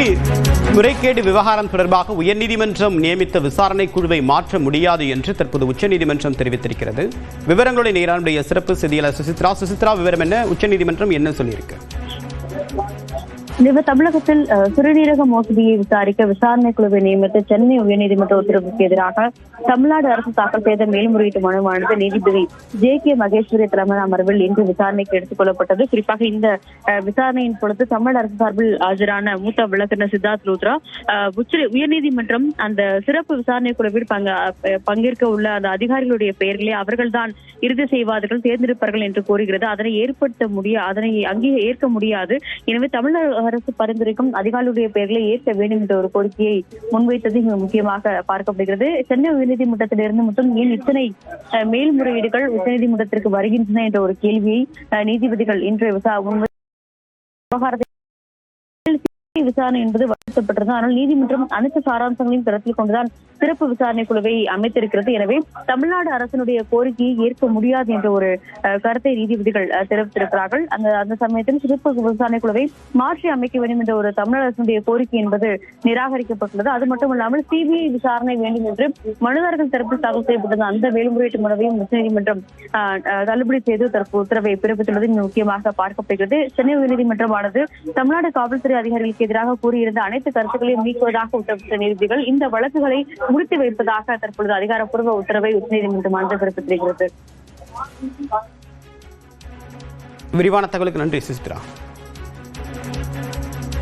CBI முறைகேடு விவகாரம் தொடர்பாக உயர்நீதிமன்றம் நியமித்த விசாரணை குழுவை மாற்ற முடியாது என்று தற்போது உச்சநீதிமன்றம் தெரிவித்திருக்கிறது. விவரங்களுடைய நேரானுடைய சிறப்பு செய்தியாளர் சுசித்ரா. சுசித்ரா விவரம் என்ன? உச்சநீதிமன்றம் என்ன சொல்லியிருக்கு? தமிழகத்தில் சிறுநீரக மோசடியை விசாரிக்க விசாரணை குழுவை நியமித்து சென்னை உயர்நீதிமன்ற உத்தரவுக்கு எதிராக தமிழ்நாடு அரசு தாக்கல் செய்த மேல்முறையீட்டு மனுவானது நீதிபதி ஜே கே மகேஸ்வரி தலைமையிலான அமர்வில் இன்று விசாரணைக்கு எடுத்துக் கொள்ளப்பட்டது குறிப்பாக இந்த விசாரணையின் பொழுது தமிழ் அரசு சார்பில் ஆஜரான மூத்த வழக்கறிஞர் சித்தார்த் லூத்ரா உச்ச உயர்நீதிமன்றம் அந்த சிறப்பு விசாரணை குழுவில் அஹ், பங்கேற்க உள்ள அந்த அதிகாரிகளுடைய பெயர்களை அவர்கள்தான் இறுதி செய்வார்கள் தேர்ந்தெடுப்பார்கள் என்று கூறுகிறது. அதனை ஏற்படுத்த முடிய அதனை அங்கே ஏற்க முடியாது. எனவே தமிழக அரசு பரிந்துரைக்கும் அதிகாரிகளுடைய பெயர்களை ஏற்க வேண்டும் என்ற ஒரு கோரிக்கையை முன்வைத்தது இங்கு முக்கியமாக பார்க்கப்படுகிறது. சென்னை உயர்நீதிமன்றத்திலிருந்து மட்டும் ஏன் இத்தனை அஹ், மேல்முறையீடுகள் உச்சநீதிமன்றத்திற்கு வருகின்றன என்ற ஒரு கேள்வியை அஹ், நீதிபதிகள் இன்று விசா விவகாரத்தை விசாரணை என்பது வலுத்தப்பட்டிருந்தது ஆனால் நீதிமன்றம் அனைத்து சாராம்சங்களையும் கருத்தில் கொண்டுதான் சிறப்பு விசாரணை குழுவை அமைத்திருக்கிறது. எனவே தமிழ்நாடு அரசினுடைய கோரிக்கையை ஏற்க முடியாது என்ற ஒரு கருத்தை நீதிபதிகள் தெரிவித்திருக்கிறார்கள். அந்த அந்த சமயத்தில் சிறப்பு விசாரணை குழுவை மாற்றி அமைக்க வேண்டும் என்ற ஒரு தமிழக அரசினுடைய கோரிக்கை என்பது நிராகரிக்கப்பட்டுள்ளது. அது மட்டுமல்லாமல் சிபிஐ விசாரணை வேண்டும் என்று மனுதாரர்கள் தரப்பில் தாக்கல் செய்யப்பட்டது அந்த மேல்முறையீட்டு மனுவையும் உச்சநீதிமன்றம் தள்ளுபடி செய்து தற்போது உத்தரவை பிறப்பித்துள்ளது. முக்கியமாக பார்க்கப்படுகிறது சென்னை உயர்நீதிமன்றமானது தமிழ்நாடு காவல்துறை அதிகாரிகள் அதிகாரிகளுக்கு எதிராக கூறியிருந்த அனைத்து கருத்துக்களையும் நீக்குவதாக உத்தரவிட்ட நீதிபதிகள் இந்த வழக்குகளை முடித்து வைப்பதாக தற்பொழுது அதிகாரப்பூர்வ உத்தரவை உச்சநீதிமன்றமானது பிறப்பித்திருக்கிறது விரிவான தகவலுக்கு நன்றி சுசித்ரா